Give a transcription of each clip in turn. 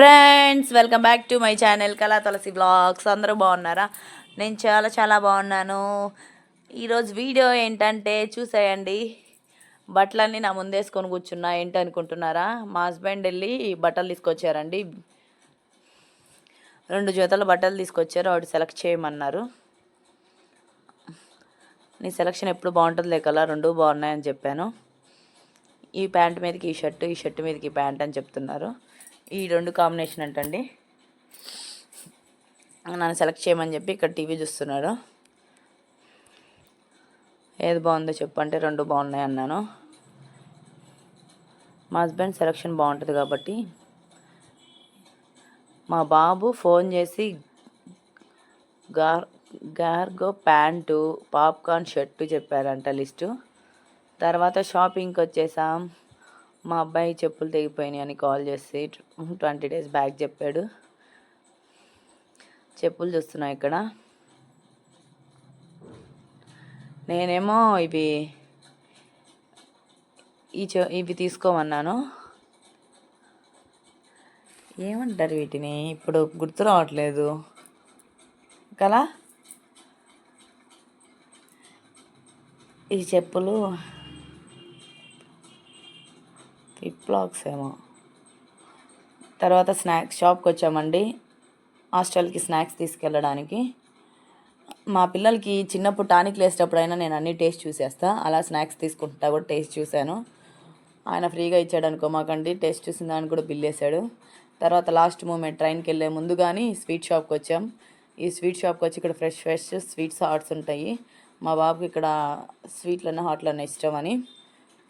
Friends welcome back to my channel Kala Tulasi blogs. అందరూ బాగున్నారా? నేను చాలా చాలా బాగున్నాను. ఈరోజు వీడియో ఏంటంటే చూసేయండి. బట్టలన్నీ నా ముందేసుకొని కూర్చున్నా ఏంటి అనుకుంటున్నారా మా హస్బెండ్ వెళ్ళి బట్టలు తీసుకొచ్చారండి. రెండు జతల బట్టలు తీసుకొచ్చారు వాడు సెలెక్ట్ చేయమన్నారు. నీ సెలక్షన్ ఎప్పుడు బాగుంటుందిలే కదా రెండు బాగున్నాయని చెప్పాను. ఈ ప్యాంట్ మీదకి ఈ షర్టు ఈ షర్టు మీదకి ఈ ప్యాంట్ అని చెప్తున్నారు. ఈ రెండు కాంబినేషన్ అంటండి. నన్ను సెలెక్ట్ చేయమని చెప్పి ఇక్కడ టీవీ చూస్తున్నారు ఏది బాగుందో చెప్పంటే రెండు బాగున్నాయి అన్నాను. మా హస్బెండ్ సెలక్షన్ బాగుంటుంది కాబట్టి మా బాబు ఫోన్ చేసి గార్ గార్గో ప్యాంటు పాప్కార్న్ షర్టు చెప్పారంట లిస్టు. తర్వాత షాపింగ్కి వచ్చేసాం. మా అబ్బాయి చెప్పులు తెగిపోయినాయి అని కాల్ చేసి ట్వంటీ డేస్ బ్యాక్ చెప్పాడు. చెప్పులు చూస్తున్నా ఇక్కడ. నేనేమో ఇవి ఈ చె ఇవి తీసుకోమన్నాను. ఏమంటారు వీటిని? ఇప్పుడు గుర్తు రావట్లేదు. కదా? ఈ చెప్పులు ఫ్లిప్లాక్స్ ఏమో. తర్వాత స్నాక్స్ షాప్కి వచ్చామండి. హాస్టల్కి స్నాక్స్ తీసుకెళ్ళడానికి. మా పిల్లలకి చిన్నప్పుడు టానిక్ వేసేటప్పుడైనా నేను అన్ని టేస్ట్ చూసేస్తా. అలా స్నాక్స్ తీసుకుంటా కూడా టేస్ట్ చూశాను. ఆయన ఫ్రీగా ఇచ్చాడు అనుకో మాకండి టేస్ట్ చూసిన దానికి కూడా బిల్ వేసాడు. తర్వాత లాస్ట్ మూమెంట్ ట్రైన్కి వెళ్ళే ముందు కానీ స్వీట్ షాప్కి వచ్చాం. ఈ స్వీట్ షాప్కి వచ్చి ఇక్కడ ఫ్రెష్ ఫ్రెష్ స్వీట్స్ హాట్స్ ఉంటాయి. మా బాబుకి ఇక్కడ స్వీట్లన్నా హాట్లన్నా ఇష్టం అని.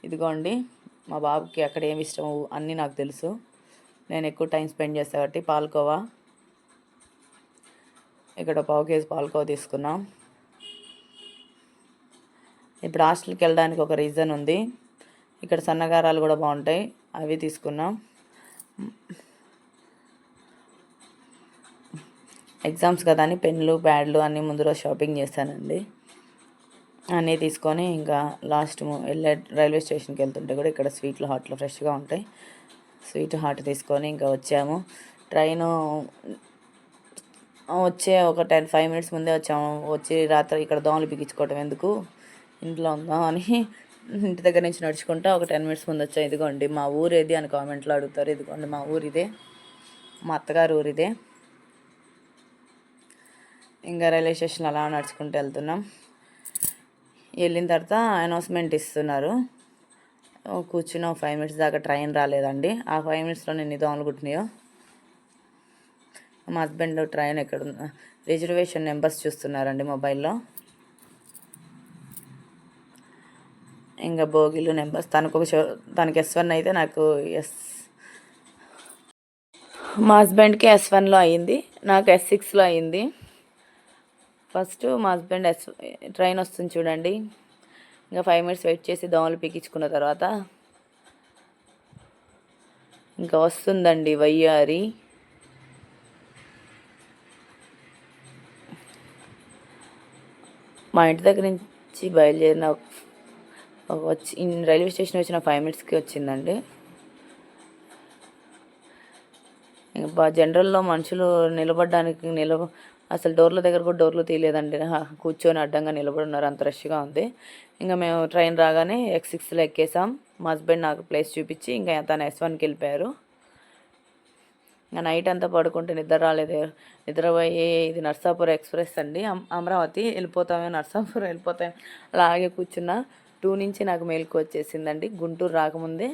ఇదిగోండి. మా బాబుకి అక్కడ ఏమి ఇష్టమో అన్నీ నాకు తెలుసు. నేను ఎక్కువ టైం స్పెండ్ చేస్తా కాబట్టి పాల్కోవా. ఇక్కడ పావు కేజీ పాల్కోవా తీసుకున్నాం. ఇప్పుడు హాస్టల్కి వెళ్ళడానికి ఒక రీజన్ ఉంది. ఇక్కడ సన్నగారాలు కూడా బాగుంటాయి. అవి తీసుకున్నాం. ఎగ్జామ్స్ కదా అని పెన్లు ప్యాడ్లు అన్నీ ముందు రోజు షాపింగ్ చేస్తానండి. అన్నీ తీసుకొని ఇంకా లాస్ట్ వెళ్ళే రైల్వే స్టేషన్కి వెళ్తుంటే కూడా ఇక్కడ స్వీట్లు హాట్లు ఫ్రెష్గా ఉంటాయి. స్వీట్ హాట్ తీసుకొని ఇంకా వచ్చాము. ట్రైను వచ్చే ఒక టెన్ ఫైవ్ మినిట్స్ ముందే వచ్చాము. వచ్చి రాత్రి ఇక్కడ దోమలు బిగించుకోవటం ఎందుకు? ఇంట్లో ఉందాం అని ఇంటి దగ్గర నుంచి నడుచుకుంటా ఒక టెన్ మినిట్స్ ముందు వచ్చాం. ఇదిగోండి మా ఊరు ఏది అని కామెంట్లో అడుగుతారు. ఇదిగోండి మా ఊరు ఇదే. మా అత్తగారు ఊరు ఇదే. ఇంకా రైల్వే స్టేషన్ అలా నడుచుకుంటూ వెళ్తున్నాం. వెళ్ళిన తర్వాత అనౌన్స్మెంట్ ఇస్తున్నారు. కూర్చున్న ఒక ఫైవ్ మినిట్స్ దాకా ట్రైన్ రాలేదండి. ఆ ఫైవ్ మినిట్స్లో నేను దోమలు అనుకుంటున్నాయో మా హస్బెండ్ ట్రైన్ ఎక్కడ రిజర్వేషన్ నెంబర్స్ చూస్తున్నారండి మొబైల్లో. ఇంకా భోగిలు నెంబర్స్ తనకు ఒక షో తనకి ఎస్ వన్ అయితే నాకు ఎస్. మా హస్బెండ్కి ఎస్ వన్లో అయ్యింది నాకు ఎస్ సిక్స్లో అయ్యింది ఫస్ట్ మా హస్బెండ్ ఎస్ ట్రైన్ వస్తుంది చూడండి. ఇంకా ఫైవ్ మినిట్స్ వెయిట్ చేసి దోమలు పీకించుకున్న తర్వాత ఇంకా వస్తుందండి వయ్యారి. మా ఇంటి దగ్గర నుంచి బయలుదేరిన వచ్చి రైల్వే స్టేషన్ వచ్చిన ఫైవ్ మినిట్స్కి వచ్చిందండి. ఇంకా జనరల్లో మనుషులు నిలబడడానికి నిలబ అసలు డోర్ల దగ్గర కూడా డోర్లు తీయలేదండి. కూర్చొని అడ్డంగా నిలబడి ఉన్నారు. అంత రష్గా ఉంది. ఇంకా మేము ట్రైన్ రాగానే ఎక్స్ సిక్స్లో ఎక్కేసాం. మా హస్బెండ్ నాకు ప్లేస్ చూపించి ఇంకా తను ఎస్ వన్కి వెళ్ళిపోయారు. ఇంకా నైట్ అంతా పడుకుంటే నిద్ర రాలేదు. నిద్రపోయి ఇది నర్సాపూర్ ఎక్స్ప్రెస్ అండి. అమ్- అమరావతి వెళ్ళిపోతామే. నర్సాపూర్ వెళ్ళిపోతాం అలాగే కూర్చున్న. టూ నుంచి నాకు మేలుకు వచ్చేసిందండి. గుంటూరు రాకముందే.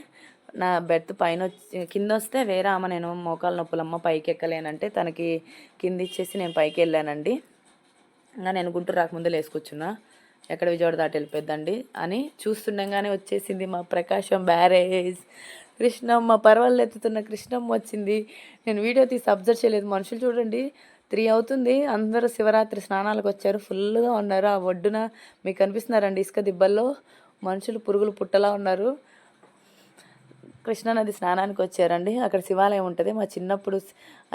నా బెర్త్ పైన వచ్చి కింద వస్తే వేరే ఆమె నేను మోకాలు నొప్పులమ్మ పైకి ఎక్కలేనంటే తనకి కింద ఇచ్చేసి నేను పైకి వెళ్ళానండి ఇంకా నేను గుంటూరు రాకముందే లేసుకొచ్చున్నా. ఎక్కడ విజయవాడ దాటి వెళ్ళిపోద్దండి అని చూస్తుండగానే వచ్చేసింది మా ప్రకాశం బ్యారేజ్. కృష్ణమ్మ పర్వాలు ఎత్తుతున్న కృష్ణమ్మ వచ్చింది. నేను వీడియో తీసి అబ్జర్వ్ చేయలేదు. మనుషులు చూడండి. త్రీ అవుతుంది. అందరూ శివరాత్రి స్నానాలకు వచ్చారు. ఫుల్గా ఉన్నారు. ఆ ఒడ్డున మీకు కనిపిస్తున్నారండి ఇసుక దిబ్బల్లో? మనుషులు పురుగులు పుట్టలా ఉన్నారు. కృష్ణానది స్నానానికి వచ్చారండి. అక్కడ శివాలయం ఉంటుంది. మా చిన్నప్పుడు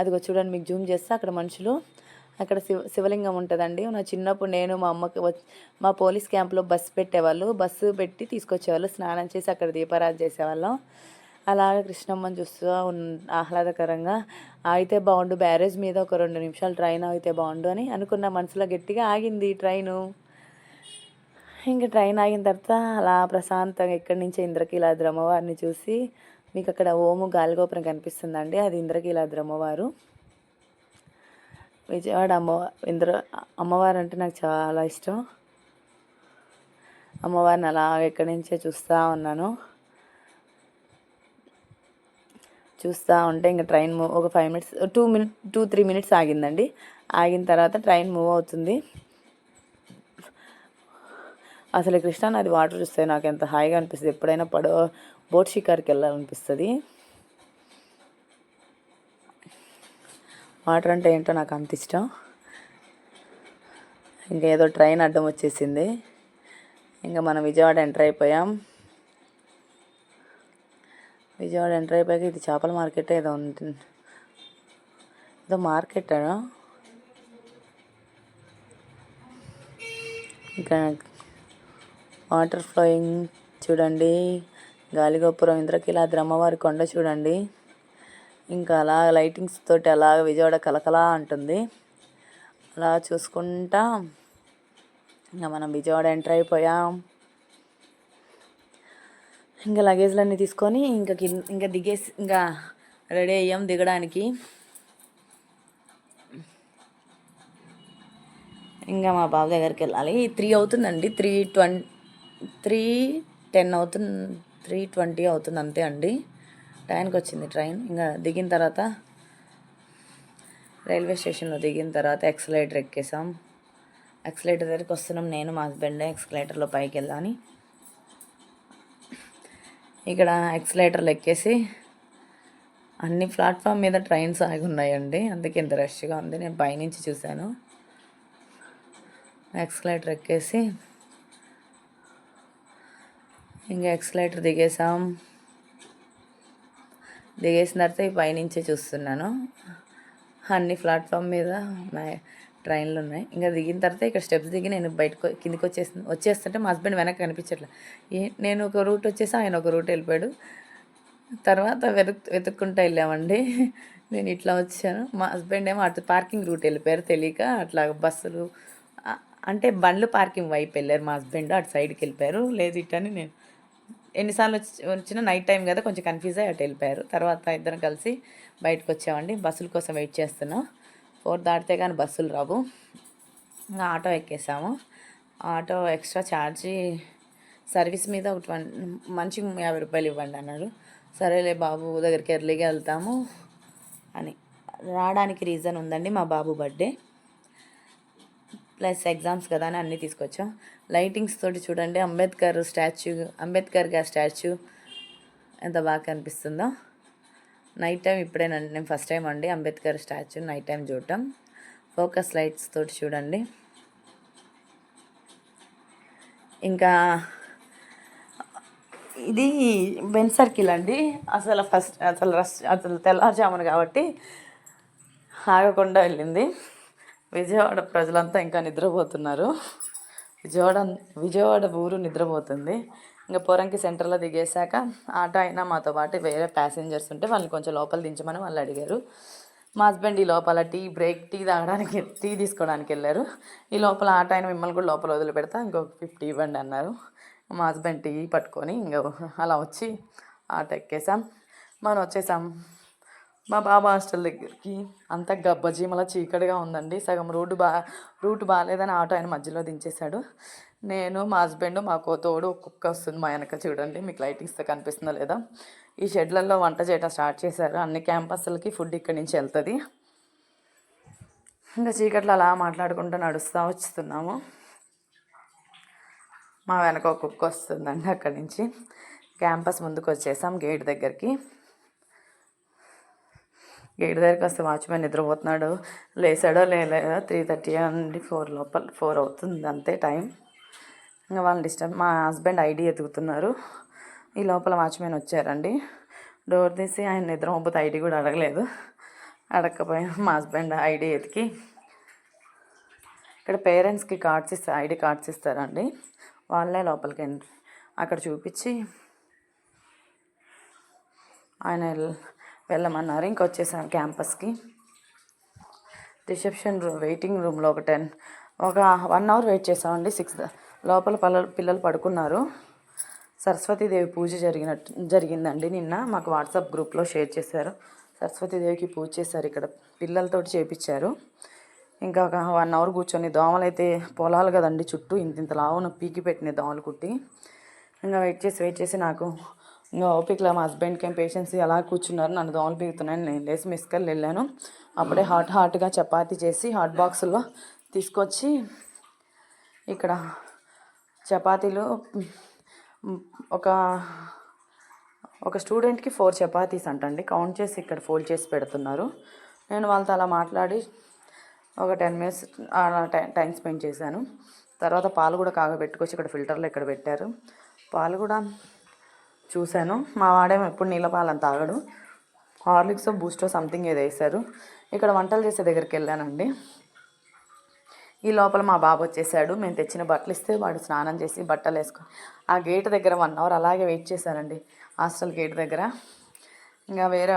అదిగో చూడండి మీకు జూమ్ చేస్తే. అక్కడ మనుషులు అక్కడ శివ శివలింగం ఉంటుందండి. నా చిన్నప్పుడు నేను మా అమ్మకి మా పోలీస్ క్యాంప్లో బస్సు పెట్టేవాళ్ళు. బస్సు పెట్టి తీసుకొచ్చేవాళ్ళు. స్నానం చేసి అక్కడ దీపారాధన చేసేవాళ్ళం. అలాగే కృష్ణమ్మని చూస్తూ ఆహ్లాదకరంగా ఆగితే బాగుండు బ్యారేజ్ మీద ఒక రెండు నిమిషాలు ట్రైన్ ఆగితే బాగుండు అని అనుకున్న మనసులో గట్టిగా ఆగింది ట్రైను. ఇంకా ట్రైన్ ఆగిన తర్వాత అలా ప్రశాంతంగా ఎక్కడి నుంచి ఇంద్రకీలాద్రి అమ్మవారిని చూసి మీకు అక్కడ ఓము గాలిగోపురం కనిపిస్తుందండి. అది ఇంద్రకీలాద్రి అమ్మవారు. విజయవాడ అమ్మ ఇంద్ర అమ్మవారు అంటే నాకు చాలా ఇష్టం. అమ్మవారిని అలా ఎక్కడి నుంచే చూస్తూ ఉన్నాను. చూస్తూ ఉంటే ఇంకా ట్రైన్ మూవ్ ఒక five minutes two minute two three minutes ఆగిందండి. ఆగిన తర్వాత ట్రైన్ మూవ్ అవుతుంది. అసలు కృష్ణానది వాటర్ చూస్తే నాకు ఎంత హాయిగా అనిపిస్తుంది. ఎప్పుడైనా పడవ బోట్ షికార్కి వెళ్ళాలనిపిస్తుంది. వాటర్ అంటే ఏంటో నాకు అంత ఇష్టం. ఇంకా ఏదో ట్రైన్ అడ్డం వచ్చేసింది. ఇంకా మనం విజయవాడ ఎంటర్ అయిపోయాం. విజయవాడ ఎంటర్ అయిపోయాక ఇది చేపల మార్కెట్ ఏదో ఉంటుంది ఏదో మార్కెట్? ఇంకా వాటర్ ఫ్లోయింగ్ చూడండి. గాలిగోపురం ఇంద్రకీలాద్రి అమ్మవారి కొండ చూడండి. ఇంకా అలా లైటింగ్స్ తోటి అలా విజయవాడ కలకలా అంటుంది. అలా చూసుకుంటా ఇంకా మనం విజయవాడ ఎంటర్ అయిపోయాం. ఇంకా లగేజ్లన్నీ తీసుకొని ఇంకా కింద ఇంకా దిగేసి ఇంకా రెడీ అయ్యాం దిగడానికి. ఇంకా మా బాబు దగ్గరికి వెళ్ళాలి. త్రీ అవుతుందండి. త్రీ ట్వంటీ త్రీ టెన్ అవుతుంది త్రీ ట్వంటీ అవుతుంది అంతే అండి. టైంకి వచ్చింది ట్రైన్. ఇంకా దిగిన తర్వాత రైల్వే స్టేషన్లో దిగిన తర్వాత ఎక్సలేటర్ ఎక్కేసాం. ఎక్సలేటర్ దగ్గరికి వస్తున్నాం. నేను మా హస్బెండ్ ఎక్సలేటర్లో పైకి వెళ్ళాలని ఇక్కడ ఎక్సలేటర్లు ఎక్కేసి అన్ని ప్లాట్ఫామ్ మీద ట్రైన్స్ ఆగి ఉన్నాయండి. అందుకే ఇంత రష్గా ఉంది. నేను పైనుంచి చూశాను. ఎక్సలేటర్ ఎక్కేసి ఇంకా ఎక్సలేటర్ దిగేసాం దిగేసిన తర్వాత ఈ పైనుంచే చూస్తున్నాను. అన్ని ప్లాట్ఫామ్ మీద ట్రైన్లు ఉన్నాయి. ఇంకా దిగిన తర్వాత ఇక్కడ స్టెప్స్ దిగి నేను బయటకు కిందికి వచ్చేసి వచ్చేస్తుంటే మా హస్బెండ్ వెనక్కి కనిపించట్లే. ఏ నేను ఒక రూట్ వచ్చేసి ఆయన ఒక రూట్ వెళ్ళిపోయాడు. తర్వాత వెతుక్ వెతుక్కుంటూ వెళ్ళామండి. నేను ఇట్లా వచ్చాను. మా హస్బెండ్ ఏమో అటు పార్కింగ్ రూట్ వెళ్ళిపోయారు తెలియక అట్లా బస్సులు అంటే బండ్లు పార్కింగ్ వైపు వెళ్ళారు మా హస్బెండ్ అటు సైడ్కి వెళ్ళిపోయారు. లేదు ఇట్టని నేను ఎన్నిసార్లు వచ్చి వచ్చినా నైట్ టైం కదా కొంచెం కన్ఫ్యూజ్ అయ్యి అటు వెళ్ళిపోయారు. తర్వాత ఇద్దరం కలిసి బయటకు వచ్చామండి. బస్సుల కోసం వెయిట్ చేస్తున్నాం. ఫోర్ దాటితే కానీ బస్సులు రావు. ఇంకా ఆటో ఎక్కేసాము. ఆటో ఎక్స్ట్రా ఛార్జీ సర్వీస్ మీద ఒక ట్వంటీ మంచిగా యాభై రూపాయలు ఇవ్వండి అన్నారు సరేలే బాబు దగ్గరికి ఎర్లీగా వెళ్తాము అని. రావడానికి రీజన్ ఉందండి మా బాబు బర్త్డే ప్లస్ ఎగ్జామ్స్ కదా అని అన్నీ తీసుకొచ్చాం. లైటింగ్స్ తోటి చూడండి అంబేద్కర్ స్టాచ్యూ అంబేద్కర్ గారి స్టాచ్యూ ఎంత బాగా కనిపిస్తుందో. నైట్ టైం ఇప్పుడేనండి నేను ఫస్ట్ టైం అండి అంబేద్కర్ స్టాచ్యూ నైట్ టైం చూడటం. ఫోకస్ లైట్స్ తోటి చూడండి. ఇంకా ఇది బెన్ సర్కిల్ అండి. అసలు ఫస్ట్ అసలు రష్ అసలు తెల్లారుజామున కాబట్టి ఆగకుండా వెళ్ళింది. విజయవాడ ప్రజలంతా ఇంకా నిద్రపోతున్నారు. విజయవాడ విజయవాడ ఊరు నిద్రపోతుంది. ఇంకా పోరంకి సెంటర్లో దిగేశాక ఆటో అయినా మాతో పాటు వేరే ప్యాసింజర్స్ ఉంటే వాళ్ళని కొంచెం లోపల దించమని వాళ్ళు అడిగారు. మా హస్బెండ్ ఈ లోపల టీ బ్రేక్ టీ తాగడానికి టీ తీసుకోవడానికి వెళ్ళారు. ఈ లోపల ఆటో అయిన మిమ్మల్ని కూడా లోపల వదిలిపెడతా ఇంకొక ఫిఫ్టీ ఇవ్వండి అన్నారు. మా హస్బెండ్ టీ పట్టుకొని ఇంకా అలా వచ్చి ఆటో ఎక్కేసాం మనం వచ్చేసాం. మా బాబా హాస్టల్ దగ్గరికి. అంత గబ్బజీమల చీకటిగా ఉందండి. సగం రోడ్డు బా రూట్ బాగాలేదని ఆటో ఆయన మధ్యలో దించేశాడు. నేను మా హస్బెండ్ మాకు తోడు ఒక కుక్క వస్తుంది మా వెనక చూడండి. మీకు లైటింగ్స్తో కనిపిస్తుందా లేదా. ఈ షెడ్లలో వంట చేయడం స్టార్ట్ చేశారు. అన్ని క్యాంపస్లకి ఫుడ్ ఇక్కడి నుంచి వెళ్తుంది. ఇంకా చీకట్లో అలా మాట్లాడుకుంటూ నడుస్తూ వస్తున్నాము మా వెనక ఒక కుక్క వస్తుందండి అక్కడి నుంచి. క్యాంపస్ ముందుకు వచ్చేసాం గేట్ దగ్గరికి. గేట్ దగ్గరికి వస్తే వాచ్మెన్ నిద్రపోతున్నాడు. లేసాడో లేలేదో త్రీ థర్టీ అండి ఫోర్ లోపల ఫోర్ అవుతుంది అంతే టైం. ఇంకా వాళ్ళని డిస్టర్బ్ మా హస్బెండ్ ఐడి ఎతుకుతున్నారు ఈ లోపల వాచ్మెన్ వచ్చారండి. డోర్ తీసి ఆయన నిద్ర మొబ్బుతో ఐడి కూడా అడగలేదు. అడగకపోయినా మా హస్బెండ్ ఐడి ఎతికి ఇక్కడ పేరెంట్స్కి కార్డ్స్ ఇస్తారు ఐడి కార్డ్స్ ఇస్తారండి. వాళ్ళే లోపలికి అక్కడ చూపించి ఆయన వెళ్ళమన్నారు. ఇంకా ఇంకొచ్చేసాను క్యాంపస్కి. రిసెప్షన్ రూమ్ వెయిటింగ్ రూమ్లో ఒక టెన్ ఒక వన్ అవర్ వెయిట్ చేసామండి. సిక్స్ లోపల పిల్లలు పిల్లలు పడుకున్నారు. సరస్వతీదేవి పూజ జరిగినట్టు జరిగిందండి నిన్న. మాకు వాట్సాప్ గ్రూప్లో షేర్ చేశారు. సరస్వతీదేవికి పూజ చేశారు ఇక్కడ. పిల్లలతోటి చేపించారు ఇంకా ఒక వన్ అవర్ కూర్చొని దోమలు అయితే పొలాలు కదండి చుట్టూ. ఇంత ఇంత లావున పీకి పెట్టినాయి దోమలు కుట్టి. ఇంకా వెయిట్ చేసి వెయిట్ చేసి నాకు ఇంకా ఓపికలో మా హస్బెండ్కి ఏం పేషెన్స్ అలా కూర్చున్నారు. నన్ను దోమలు పీగుతున్నాయని నేను లేచి మిస్కల్ వెళ్ళాను. అప్పుడే హాట్ హాట్గా చపాతీ చేసి హాట్ బాక్సుల్లో తీసుకొచ్చి ఇక్కడ చపాతీలు ఒక ఒక స్టూడెంట్కి ఫోర్ చపాతీస్ అంటండి. కౌంట్ చేసి ఇక్కడ ఫోల్డ్ చేసి పెడుతున్నారు. నేను వాళ్ళతో అలా మాట్లాడి ఒక టెన్ మినిట్స్ అలా టైం టైం స్పెండ్ చేశాను. తర్వాత పాలు కూడా కాగబెట్టుకొచ్చి ఇక్కడ ఫిల్టర్లో ఇక్కడ పెట్టారు. పాలు కూడా చూశాను. మా వాడేమో ఎప్పుడు నీళ్ళ పాలను తాగడు. హార్లిక్స్ బూస్టో సంథింగ్ ఏదో వేశారు. ఇక్కడ వంటలు చేసే దగ్గరికి వెళ్ళానండి. ఈ లోపల మా బాబు వచ్చేసాడు. మేము తెచ్చిన బట్టలు ఇస్తే వాడు స్నానం చేసి బట్టలు వేసుకొని ఆ గేట్ దగ్గర వన్ అవర్ అలాగే వెయిట్ చేశానండి. హాస్టల్ గేట్ దగ్గర. ఇంకా వేరే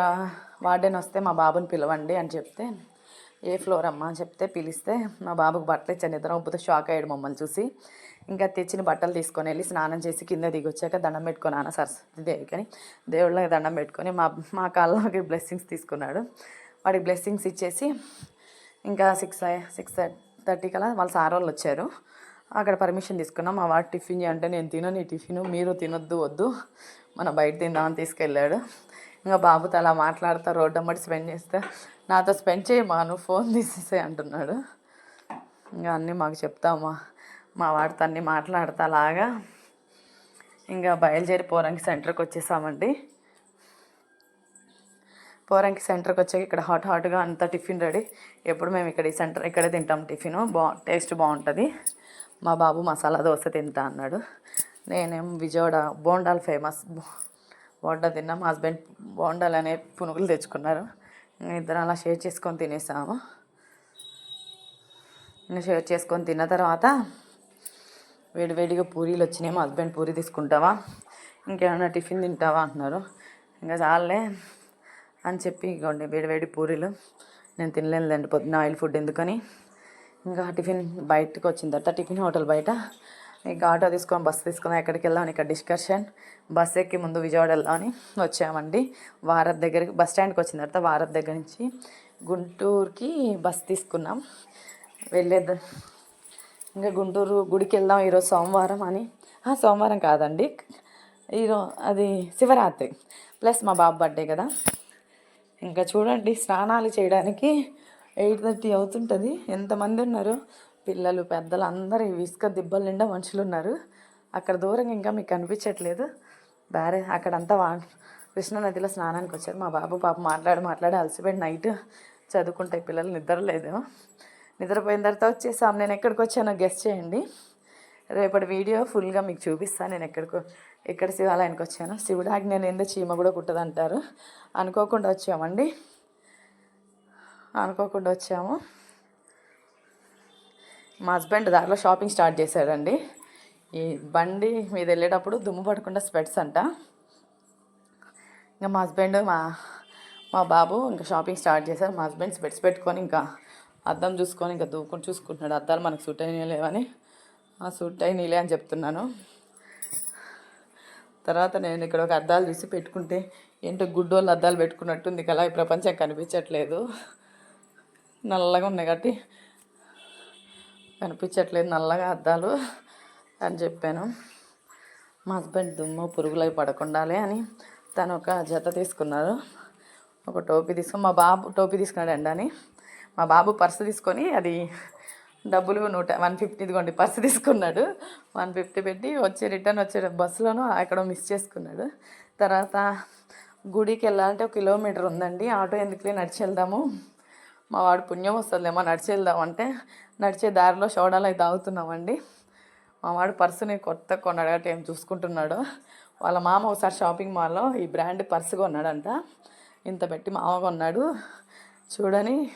వార్డెన్ వస్తే మా బాబుని పిలవండి అని చెప్తే ఏ ఫ్లోర్ అమ్మా? అని చెప్తే పిలిస్తే మా బాబుకి బట్టలు ఇచ్చాను. నిద్ర ఉబ్బుతో షాక్ అయ్యాడు మమ్మల్ని చూసి. ఇంకా తెచ్చిన బట్టలు తీసుకొని వెళ్ళి స్నానం చేసి కింద దిగొచ్చాక దండం పెట్టుకొని నాన్న సరస్వతి దేవికని దేవుళ్ళకి దండం పెట్టుకొని మా మా కాళ్ళకి బ్లెస్సింగ్స్ తీసుకున్నాడు. వాడికి బ్లెస్సింగ్స్ ఇచ్చేసి ఇంకా సిక్స్ సిక్స్ థర్టీ కల వాళ్ళ సార్ వాళ్ళు వచ్చారు. అక్కడ పర్మిషన్ తీసుకున్నాం మా వాడు టిఫిన్ చేయంటే నేను తినను ఈ టిఫిన్ మీరు తినొద్దు వద్దు మన బయట తిందామని తీసుకెళ్ళాడు. ఇంకా బాబుతో అలా మాట్లాడుతా రోడ్డు అమ్మటి స్పెండ్ చేస్తే నాతో స్పెండ్ చేయమా నువ్వు ఫోన్ తీసేసే అంటున్నాడు. ఇంకా అన్నీ మాకు చెప్తామా మా వాడితో అన్ని మాట్లాడతా అలాగా ఇంకా బయలుదేరి పోరంకి సెంటర్కి వచ్చేసామండి. పోరంకి సెంటర్కి వచ్చాక ఇక్కడ హాట్ హాట్గా అంతా టిఫిన్ రెడీ. ఎప్పుడు మేము ఇక్కడ ఈ సెంటర్ ఇక్కడే తింటాం టిఫిన్. బా టేస్ట్ బాగుంటుంది. మా బాబు మసాలా దోశ తింటా అన్నాడు. నేనేం విజయవాడ బోండాలు ఫేమస్. బోండా తిన్నా. మా హస్బెండ్ బోండాలు అనే పునుగులు తెచ్చుకున్నారు. ఇద్దరం అలా షేర్ చేసుకొని తినేసాము. ఇంకా షేర్ చేసుకొని తిన్న తర్వాత వేడివేడిగా పూరీలు వచ్చినాయి. మా హస్బెండ్ పూరి తీసుకుంటావా? ఇంకేమైనా టిఫిన్ తింటావా అంటున్నారు. ఇంకా చాలే అని చెప్పి ఇంకోండి వేడివేడి పూరీలు. నేను తినలేనులేండి పొద్దున్న ఆయిల్ ఫుడ్ ఎందుకని? ఇంకా టిఫిన్ బయటకు వచ్చిన తర్వాత టిఫిన్ హోటల్ బయట. ఇంకా ఆటో తీసుకొని బస్సు తీసుకున్నాం ఎక్కడికి వెళ్దామని ఇక్కడ డిస్కషన్ బస్ ఎక్కి ముందు విజయవాడ వెళ్దామని వచ్చామండి. వారత్ దగ్గరికి బస్ స్టాండ్కి వచ్చిన తర్వాత వారత్ దగ్గర నుంచి గుంటూరుకి బస్ తీసుకున్నాం. వెళ్ళేద్దాం. ఇంకా గుంటూరు గుడికి వెళ్దాం ఈరోజు సోమవారం అని. ఆ, సోమవారం కాదండి. ఈరోజు అది శివరాత్రి. ప్లస్ మా బాబు బర్త్డే కదా. ఇంకా చూడండి స్నానాలు చేయడానికి ఎయిట్ థర్టీ అవుతుంటుంది. ఎంతమంది ఉన్నారు? పిల్లలు పెద్దలు అందరూ ఇసుక దిబ్బల నిండా మనుషులు ఉన్నారు అక్కడ దూరంగా ఇంకా మీకు కనిపించట్లేదు. బ్యారే అక్కడంతా వా కృష్ణానదిలో స్నానానికి వచ్చారు. మా బాబు పాప మాట్లాడి మాట్లాడి అలసిపోయి నైట్ చదువుకుంటే పిల్లలు నిద్రలేదు నిద్రపోయిన తర్వాత వచ్చేసాం నేను ఎక్కడికి వచ్చానో గెస్ట్ చేయండి. రేపటి వీడియో ఫుల్గా మీకు చూపిస్తాను. నేను ఎక్కడికో ఎక్కడ శివాలయానికి వచ్చాను. శివుడు ఆజ్ఞ ఏందో చీమ కూడా కుట్టదంటారు. అనుకోకుండా వచ్చామండి. అనుకోకుండా వచ్చాము. మా హస్బెండ్ దారిలో షాపింగ్ స్టార్ట్ చేశాడండి. ఈ బండి మీద వెళ్ళేటప్పుడు దుమ్ము పడకుండా స్పెట్స్ అంట. ఇంకా మా హస్బెండ్ మా మా బాబు ఇంకా షాపింగ్ స్టార్ట్ చేశారు. మా హస్బెండ్ స్పెట్స్ పెట్టుకొని ఇంకా అద్దం చూసుకొని ఇంకా దూకుని చూసుకుంటున్నాడు. అద్దాలు మనకు సూట్ అయినలేవని ఆ సూట్ అయినలే అని చెప్తున్నాను. తర్వాత నేను ఇక్కడ ఒక అద్దాలు తీసి పెట్టుకుంటే ఏంటో గుడ్డోళ్ళు అద్దాలు పెట్టుకున్నట్టుంది. కలా ఈ ప్రపంచం కనిపించట్లేదు. నల్లగా ఉన్నాయి కాబట్టి కనిపించట్లేదు నల్లగా అద్దాలు అని చెప్పాను. మా హస్బెండ్ దుమ్ము పురుగులై పడకుండాలి అని తను ఒక జత తీసుకున్నారు. ఒక టోపీ తీసుకుని మా బాబు టోపీ తీసుకున్నాడు అని. మా బాబు పర్సు తీసుకొని అది డబ్బులు నూట వన్ ఫిఫ్టీ ఇదిగోండి పర్సు తీసుకున్నాడు. వన్ ఫిఫ్టీ పెట్టి వచ్చి రిటర్న్ వచ్చే బస్సులోనూ అక్కడ మిస్ చేసుకున్నాడు. తర్వాత గుడికి వెళ్ళాలంటే ఒక కిలోమీటర్ ఉందండి. ఆటో ఎందుకులే నడిచి వెళ్దాము? మా వాడు పుణ్యం వస్తుందేమో నడిచి వెళ్దాం అంటే నడిచే దారిలో షోడాలు అయితే తాగుతున్నామండి. మా వాడు పర్సుని కొత్త కొన్నాడు కాబట్టి ఏం చూసుకుంటున్నాడు. వాళ్ళ మామ ఒకసారి షాపింగ్ మాల్లో ఈ బ్రాండ్ పర్సు కొన్నాడంట. ఇంత పెట్టి మామ కొన్నాడు. చూడని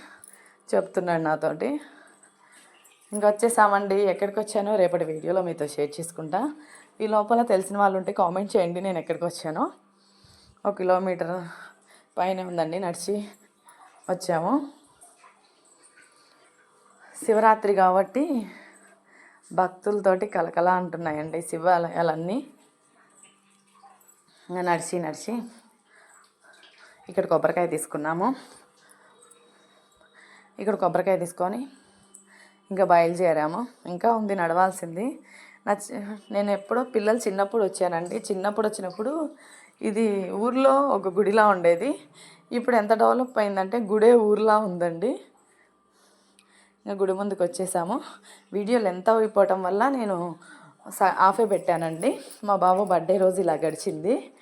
చెప్తున్నాడు నాతోటి. ఇంకా వచ్చేసామండి. ఎక్కడికి వచ్చానో రేపటి వీడియోలో మీతో షేర్ చేసుకుంటా. ఈ లోపల తెలిసిన వాళ్ళు ఉంటే కామెంట్ చేయండి. నేను ఎక్కడికి వచ్చానో ఒక కిలోమీటర్ పైన ఉందండి. నడిచి వచ్చాము. శివరాత్రి కాబట్టి భక్తులతోటి కలకల అంటున్నాయండి శివాలయాలన్నీ. ఇంకా నడిచి నడిచి ఇక్కడ కొబ్బరికాయ తీసుకున్నాము. ఇక్కడ కొబ్బరికాయ తీసుకొని ఇంకా బయలుదేరాము. ఇంకా ఉంది నడవాల్సింది. నచ్చ నేను ఎప్పుడో పిల్లలు చిన్నప్పుడు వచ్చానండి. చిన్నప్పుడు వచ్చినప్పుడు ఇది ఊర్లో ఒక గుడిలా ఉండేది. ఇప్పుడు ఎంత డెవలప్ అయిందంటే గుడే ఊర్లా ఉందండి. ఇంకా గుడి ముందుకు వచ్చేసాము. వీడియోలు ఎంత అయిపోవటం వల్ల నేను స- ఆఫే పెట్టానండి. మా బాబు బర్త్డే రోజు ఇలా గడిచింది.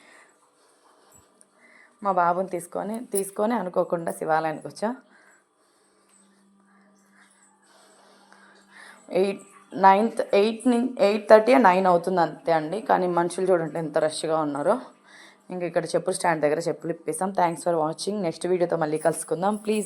మా బాబుని తీసుకొని తీసుకొని అనుకోకుండా శివాలయానికి వచ్చాం. ఎయిట్ నైన్త్ ఎయిట్ ని- ఎయిట్ థర్టీ నైన్ అవుతుంది అంతే అండి. కానీ మనుషులు చూడండి ఎంత రష్గా ఉన్నారో. ఇంకా ఇక్కడ చెప్పులు స్టాండ్ దగ్గర చెప్పులు ఇప్పిస్తాం థ్యాంక్స్ ఫర్ వాచింగ్ నెక్స్ట్ వీడియోతో మళ్ళీ కలుసుకుందాం. ప్లీజ్